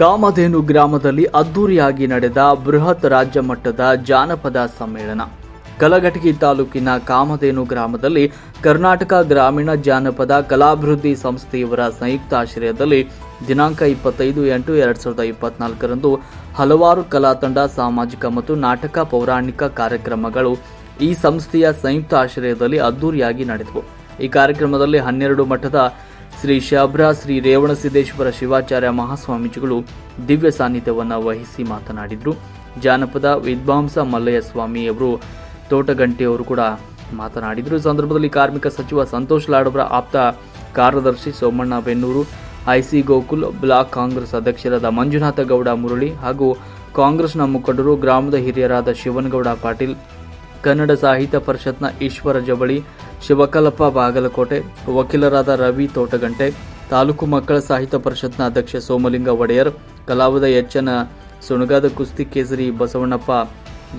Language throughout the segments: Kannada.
ಕಾಮಧೇನು ಗ್ರಾಮದಲ್ಲಿ ಅದ್ದೂರಿಯಾಗಿ ನಡೆದ ಬೃಹತ್ ರಾಜ್ಯ ಮಟ್ಟದ ಜಾನಪದ ಸಮ್ಮೇಳನ. ಕಲಘಟಗಿ ತಾಲೂಕಿನ ಕಾಮಧೇನು ಗ್ರಾಮದಲ್ಲಿ ಕರ್ನಾಟಕ ಗ್ರಾಮೀಣ ಜಾನಪದ ಕಲಾಭಿವೃದ್ಧಿ ಸಂಸ್ಥೆಯವರ ಸಂಯುಕ್ತ ಆಶ್ರಯದಲ್ಲಿ ದಿನಾಂಕ ಇಪ್ಪತ್ತೈದು ಎಂಟು ಎರಡು ಸಾವಿರದ ಇಪ್ಪತ್ನಾಲ್ಕರಂದು ಹಲವಾರು ಕಲಾತಂಡ ಸಾಮಾಜಿಕ ಮತ್ತು ನಾಟಕ, ಪೌರಾಣಿಕ ಕಾರ್ಯಕ್ರಮಗಳು ಈ ಸಂಸ್ಥೆಯ ಸಂಯುಕ್ತ ಆಶ್ರಯದಲ್ಲಿ ಅದ್ದೂರಿಯಾಗಿ ನಡೆದವು. ಈ ಕಾರ್ಯಕ್ರಮದಲ್ಲಿ ಹನ್ನೆರಡು ಮಠದ ಶ್ರೀ ಶಬ್ರ ಶ್ರೀ ರೇವಣಸಿದ್ದೇಶ್ವರ ಶಿವಾಚಾರ್ಯ ಮಹಾಸ್ವಾಮೀಜಿಗಳು ದಿವ್ಯ ಸಾನ್ನಿಧ್ಯವನ್ನು ವಹಿಸಿ ಮಾತನಾಡಿದರು. ಜಾನಪದ ವಿದ್ವಾಂಸ ಮಲ್ಲಯ್ಯ ಸ್ವಾಮಿಯವರು ತೋಟಗಂಟಿಯವರು ಕೂಡ ಮಾತನಾಡಿದರು. ಈ ಸಂದರ್ಭದಲ್ಲಿ ಕಾರ್ಮಿಕ ಸಚಿವ ಸಂತೋಷ್ ಲಾಡವರ ಆಪ್ತ ಕಾರ್ಯದರ್ಶಿ ಸೋಮಣ್ಣ ಬೆನ್ನೂರು, ಐಸಿ ಗೋಕುಲ್, ಬ್ಲಾಕ್ ಕಾಂಗ್ರೆಸ್ ಅಧ್ಯಕ್ಷರಾದ ಮಂಜುನಾಥ ಗೌಡ ಮುರಳಿ ಹಾಗೂ ಕಾಂಗ್ರೆಸ್ನ ಮುಖಂಡರು, ಗ್ರಾಮದ ಹಿರಿಯರಾದ ಶಿವನಗೌಡ ಪಾಟೀಲ್ ಕನ್ನಡ ಸಾಹಿತ್ಯ ಪರಿಷತ್ನ ಈಶ್ವರ ಜವಳಿ ಶಿವಕಲಪ್ಪ ಬಾಗಲಕೋಟೆ, ವಕೀಲರಾದ ರವಿ ತೋಟಗಂಟೆ, ತಾಲೂಕು ಮಕ್ಕಳ ಸಾಹಿತ್ಯ ಪರಿಷತ್ನ ಅಧ್ಯಕ್ಷ ಸೋಮಲಿಂಗ ಒಡೆಯರ್, ಕಲಾವಿದ ಎಚ್ಚನ ಸುಣಗಾದ ಕುಸ್ತಿ ಕೇಸರಿ ಬಸವಣ್ಣಪ್ಪ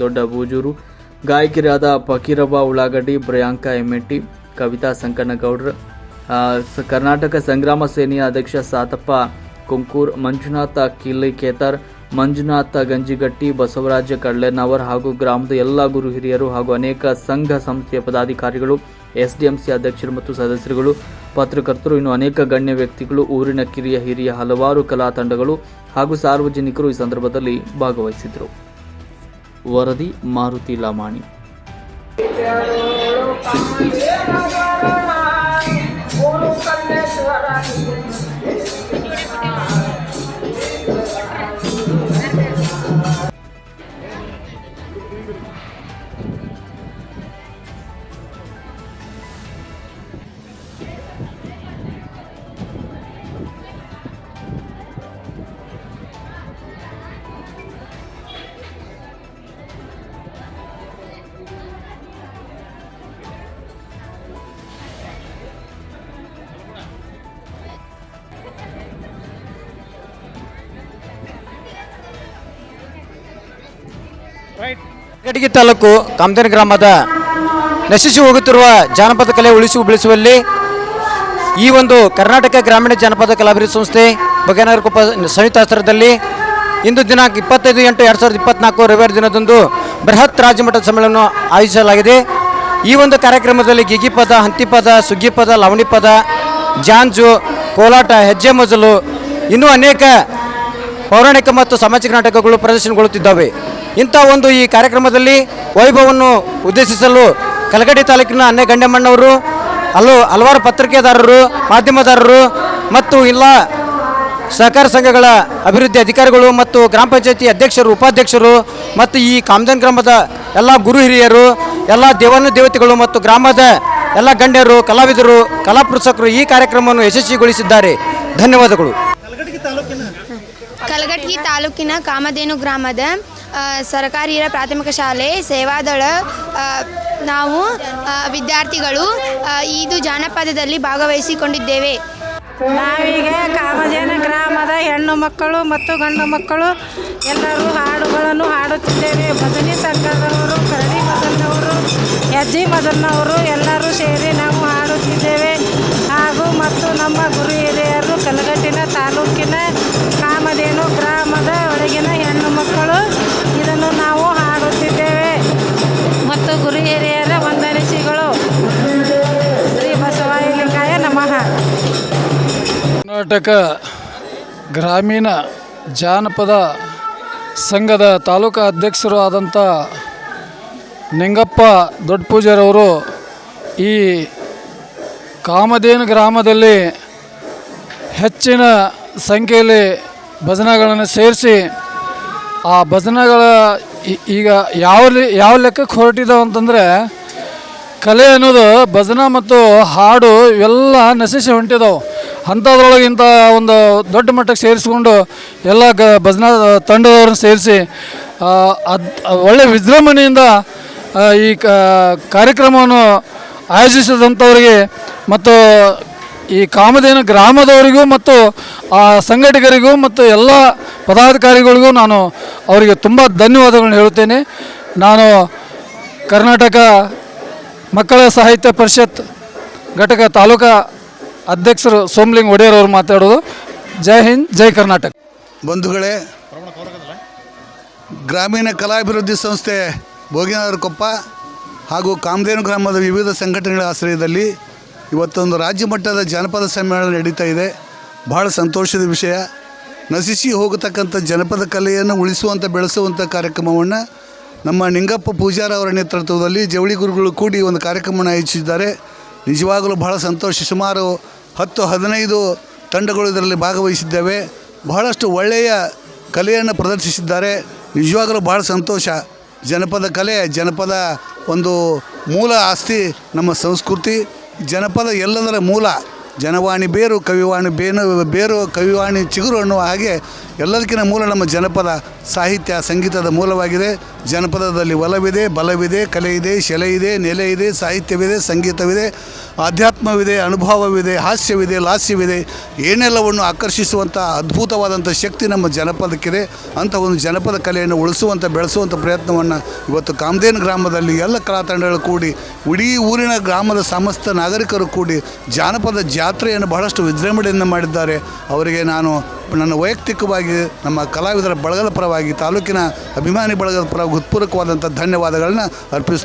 ದೊಡ್ಡ ಬೂಜೂರು, ಗಾಯಕಿರಾದ ಫಕೀರಬ್ಬ ಉಳ್ಳಾಗಡ್ಡಿ, ಪ್ರಿಯಾಂಕ ಎಮ್ಮೆಟ್ಟಿ, ಕವಿತಾ ಸಂಕಣ್ಣಗೌಡ್ರ ಕರ್ನಾಟಕ ಸಂಗ್ರಾಮ ಸೇನೆಯ ಅಧ್ಯಕ್ಷ ಸಾತಪ್ಪ ಕುಂಕೂರ್, ಮಂಜುನಾಥ ಕಿಲ್ಲಿ ಕೇತರ್ ಮಂಜುನಾಥ, ಗಂಜಿಗಟ್ಟಿ, ಬಸವರಾಜ ಕಡ್ಲೆನವರ್ ಹಾಗೂ ಗ್ರಾಮದ ಎಲ್ಲ ಗುರು ಹಿರಿಯರು ಹಾಗೂ ಅನೇಕ ಸಂಘ ಸಂಸ್ಥೆಯ ಪದಾಧಿಕಾರಿಗಳು, ಎಸ್ಡಿಎಂಸಿ ಅಧ್ಯಕ್ಷರು ಮತ್ತು ಸದಸ್ಯರುಗಳು, ಪತ್ರಕರ್ತರು, ಇನ್ನು ಅನೇಕ ಗಣ್ಯ ವ್ಯಕ್ತಿಗಳು, ಊರಿನ ಕಿರಿಯ ಹಿರಿಯ ಹಲವಾರು ಕಲಾ ತಂಡಗಳು ಹಾಗೂ ಸಾರ್ವಜನಿಕರು ಈ ಸಂದರ್ಭದಲ್ಲಿ ಭಾಗವಹಿಸಿದ್ದರು. ವರದಿ, ಮಾರುತಿ ಲಾಮಾಣಿ. ಕಟಗಿ ತಾಲೂಕು ಕಾಮದೇನ ಗ್ರಾಮದ ನಶಿಸಿ ಹೋಗುತ್ತಿರುವ ಜಾನಪದ ಕಲೆ ಉಳಿಸಿ ಬೆಳೆಸುವಲ್ಲಿ ಈ ಒಂದು ಕರ್ನಾಟಕ ಗ್ರಾಮೀಣ ಜಾನಪದ ಕಲಾಭಿವೃದ್ಧಿ ಸಂಸ್ಥೆ ಬಗೇನಗರಕೊಪ್ಪ ಸಂಯುಕ್ತಾಸ್ತ್ರದಲ್ಲಿ ಇಂದು ದಿನಾಂಕ ಇಪ್ಪತ್ತೈದು ಎಂಟು ಎರಡು ಸಾವಿರದ ಇಪ್ಪತ್ನಾಲ್ಕು ರವಿವಾರ ದಿನದಂದು ಬೃಹತ್ ರಾಜ್ಯಮಟ್ಟದ ಸಮ್ಮೇಳನ ಆಯೋಜಿಸಲಾಗಿದೆ. ಈ ಒಂದು ಕಾರ್ಯಕ್ರಮದಲ್ಲಿ ಗಿಗಿಪದ, ಹಂತಿಪದ, ಸುಗ್ಗಿಪದ, ಲವಣಿಪದ, ಜಾಂಜು, ಕೋಲಾಟ, ಹೆಜ್ಜೆ ಮಜಲು ಇನ್ನೂ ಅನೇಕ ಪೌರಾಣಿಕ ಮತ್ತು ಸಾಮಾಜಿಕ ನಾಟಕಗಳು ಪ್ರದರ್ಶನಗೊಳ್ಳುತ್ತಿದ್ದಾವೆ. ಇಂಥ ಒಂದು ಈ ಕಾರ್ಯಕ್ರಮದಲ್ಲಿ ವೈಭವವನ್ನು ಉದ್ದೇಶಿಸಲು ಕಲಗಡಿ ತಾಲೂಕಿನ ಅನ್ನೆ ಗಂಡೆಮಣ್ಣವರು ಅಲ್ಲೂ ಹಲವಾರು ಪತ್ರಿಕೆದಾರರು ಮಾಧ್ಯಮದಾರರು ಮತ್ತು ಇಲ್ಲ ಸಹಕಾರ ಸಂಘಗಳ ಅಭಿವೃದ್ಧಿ ಅಧಿಕಾರಿಗಳು ಮತ್ತು ಗ್ರಾಮ ಪಂಚಾಯತಿ ಅಧ್ಯಕ್ಷರು ಉಪಾಧ್ಯಕ್ಷರು ಮತ್ತು ಈ ಕಾಮದನ್ ಗ್ರಾಮದ ಎಲ್ಲ ಗುರು ಹಿರಿಯರು ಎಲ್ಲ ದೇವಾನು ದೇವತೆಗಳು ಮತ್ತು ಗ್ರಾಮದ ಎಲ್ಲ ಗಣ್ಯರು ಕಲಾವಿದರು ಕಲಾ ಪ್ರೋತ್ಸಾಹಕರು ಈ ಕಾರ್ಯಕ್ರಮವನ್ನು ಯಶಸ್ವಿಗೊಳಿಸಿದ್ದಾರೆ. ಧನ್ಯವಾದಗಳು. ಕಲಘಟಗಿ ತಾಲೂಕಿನ ಕಾಮಧೇನು ಗ್ರಾಮದ ಸರ್ಕಾರಿ ಪ್ರಾಥಮಿಕ ಶಾಲೆ, ಸೇವಾದಳ ನಾವು ವಿದ್ಯಾರ್ಥಿಗಳು ಇದು ಜಾನಪದದಲ್ಲಿ ಭಾಗವಹಿಸಿಕೊಂಡಿದ್ದೇವೆ. ನಾವೀಗ ಕಾಮಜೇನ ಗ್ರಾಮದ ಹೆಣ್ಣು ಮಕ್ಕಳು ಮತ್ತು ಗಂಡು ಮಕ್ಕಳು ಎಲ್ಲರೂ ಹಾಡುಗಳನ್ನು ಹಾಡುತ್ತಿದ್ದೇವೆ. ಭಜನಿ ಸಂಘದವರು, ಕರಡಿ ಮದನ್ನವರು ಹೆಜ್ಜೆ ಮದನ್ನವರು ಎಲ್ಲರೂ ಸೇರಿ ಗುರು ಹಿರಿಯರ ಶ್ರೀ ನಮಃ. ಕರ್ನಾಟಕ ಗ್ರಾಮೀಣ ಜಾನಪದ ಸಂಘದ ತಾಲೂಕಾ ಅಧ್ಯಕ್ಷರು ಆದಂಥ ನಿಂಗಪ್ಪ ದೊಡ್ಡ ಪೂಜಾರವರು ಈ ಕಾಮಧೇನು ಗ್ರಾಮದಲ್ಲಿ ಹೆಚ್ಚಿನ ಸಂಖ್ಯೆಯಲ್ಲಿ ಭಜನೆಗಳನ್ನು ಸೇರಿಸಿ ಆ ಭಜನೆಗಳ ಈಗ ಯಾವ ಯಾವ ಲೆಕ್ಕಕ್ಕೆ ಹೊರಟಿದಾವ ಅಂತಂದರೆ ಕಲೆ ಅನ್ನೋದು, ಭಜನಾ ಮತ್ತು ಹಾಡು ಇವೆಲ್ಲ ನಶಿಸಿ ಹೊಂಟಿದಾವೆ. ಅಂಥದ್ರೊಳಗೆ ಇಂಥ ಒಂದು ದೊಡ್ಡ ಮಟ್ಟಕ್ಕೆ ಸೇರಿಸ್ಕೊಂಡು ಎಲ್ಲ ಗ ಭಜನಾ ತಂಡದವ್ರನ್ನ ಸೇರಿಸಿ ಅದು, ಒಳ್ಳೆ ವಿಜೃಂಭಣೆಯಿಂದ ಈ ಕಾರ್ಯಕ್ರಮವನ್ನು ಆಯೋಜಿಸಿದಂಥವ್ರಿಗೆ ಮತ್ತು ಈ ಕಾಮಧೇನು ಗ್ರಾಮದವರಿಗೂ ಮತ್ತು ಆ ಸಂಘಟಕರಿಗೂ ಮತ್ತು ಎಲ್ಲ ಪದಾಧಿಕಾರಿಗಳಿಗೂ ನಾನು ಅವರಿಗೆ ತುಂಬ ಧನ್ಯವಾದಗಳನ್ನು ಹೇಳುತ್ತೇನೆ. ನಾನು ಕರ್ನಾಟಕ ಮಕ್ಕಳ ಸಾಹಿತ್ಯ ಪರಿಷತ್ ಘಟಕ ತಾಲೂಕಾ ಅಧ್ಯಕ್ಷರು ಸೋಮಲಿಂಗ್ ಒಡೆಯರ್ ಅವರು ಮಾತಾಡೋದು. ಜೈ ಹಿಂದ್, ಜೈ ಕರ್ನಾಟಕ. ಬಂಧುಗಳೇ, ಗ್ರಾಮೀಣ ಕಲಾಭಿವೃದ್ಧಿ ಸಂಸ್ಥೆ ಭೋಗಿನಗರ ಕೊಪ್ಪ ಹಾಗೂ ಕಾಮಧೇನು ಗ್ರಾಮದ ವಿವಿಧ ಸಂಘಟನೆಗಳ ಆಶ್ರಯದಲ್ಲಿ ಇವತ್ತೊಂದು ರಾಜ್ಯ ಮಟ್ಟದ ಜಾನಪದ ಸಮ್ಮೇಳನ ನಡೀತಾ ಇದೆ. ಬಹಳ ಸಂತೋಷದ ವಿಷಯ. ನಶಿಸಿ ಹೋಗತಕ್ಕಂಥ ಜನಪದ ಕಲೆಯನ್ನು ಉಳಿಸುವಂಥ ಬೆಳೆಸುವಂಥ ಕಾರ್ಯಕ್ರಮವನ್ನು ನಮ್ಮ ನಿಂಗಪ್ಪ ಪೂಜಾರ ಅವರ ನೇತೃತ್ವದಲ್ಲಿ ಜವಳಿ ಗುರುಗಳು ಕೂಡಿ ಒಂದು ಕಾರ್ಯಕ್ರಮವನ್ನು ಆಯೋಜಿಸಿದ್ದಾರೆ. ನಿಜವಾಗಲೂ ಬಹಳ ಸಂತೋಷ. ಸುಮಾರು ಹತ್ತು, ಹದಿನೈದು ತಂಡಗಳು ಇದರಲ್ಲಿ ಭಾಗವಹಿಸಿದ್ದೇವೆ. ಬಹಳಷ್ಟು ಒಳ್ಳೆಯ ಕಲೆಯನ್ನು ಪ್ರದರ್ಶಿಸಿದ್ದಾರೆ. ನಿಜವಾಗಲೂ ಬಹಳ ಸಂತೋಷ. ಜನಪದ ಕಲೆ, ಜನಪದ ಒಂದು ಮೂಲ ಆಸ್ತಿ ನಮ್ಮ ಸಂಸ್ಕೃತಿ. ಜನಪದ ಎಲ್ಲದರ ಮೂಲ. ಜನವಾಣಿ ಬೇರು, ಕವಿವಾಣಿ ಬೇನು, ಬೇರು, ಕವಿವಾಣಿ ಚಿಗುರು ಅನ್ನುವ ಹಾಗೆ ಎಲ್ಲದಕ್ಕಿಂತ ಮೂಲ ನಮ್ಮ ಜನಪದ. ಸಾಹಿತ್ಯ ಸಂಗೀತದ ಮೂಲವಾಗಿದೆ. ಜನಪದದಲ್ಲಿ ಒಲವಿದೆ, ಬಲವಿದೆ ಕಲೆ ಇದೆ ಶೆಲೆ ಇದೆ ನೆಲೆ ಇದೆ ಸಾಹಿತ್ಯವಿದೆ, ಸಂಗೀತವಿದೆ, ಆಧ್ಯಾತ್ಮವಿದೆ, ಅನುಭವವಿದೆ, ಹಾಸ್ಯವಿದೆ, ಲಾಸ್ಯವಿದೆ. ಏನೆಲ್ಲವನ್ನು ಆಕರ್ಷಿಸುವಂಥ ಅದ್ಭುತವಾದಂಥ ಶಕ್ತಿ ನಮ್ಮ ಜನಪದಕ್ಕಿದೆ. ಅಂಥ ಒಂದು ಜನಪದ ಕಲೆಯನ್ನು ಉಳಿಸುವಂಥ, ಬೆಳೆಸುವಂಥ ಪ್ರಯತ್ನವನ್ನು ಇವತ್ತು ಕಾಮಧೇನು ಗ್ರಾಮದಲ್ಲಿ ಎಲ್ಲ ಕಲಾ ತಂಡಗಳು ಕೂಡಿ, ಇಡೀ ಊರಿನ ಗ್ರಾಮದ ಸಮಸ್ತ ನಾಗರಿಕರು ಕೂಡಿ ಜಾನಪದ ಜಾತ್ರೆಯನ್ನು ಬಹಳಷ್ಟು ವಿಜೃಂಭಣೆಯನ್ನು ಮಾಡಿದ್ದಾರೆ. ಅವರಿಗೆ ನಾನು ನನ್ನ ವೈಯಕ್ತಿಕವಾಗಿ ನಮ್ಮ ಕಲಾವಿದರ ಬಳಗದ ಪರವಾಗಿ ತಾಲೂಕಿನ ಅಭಿಮಾನಿ ಬಳಗದ ಪರವಾಗಿ ಹೃತ್ಪೂರ್ವಕವಾದಂಥ ಧನ್ಯವಾದಗಳನ್ನ ಅರ್ಪಿಸ್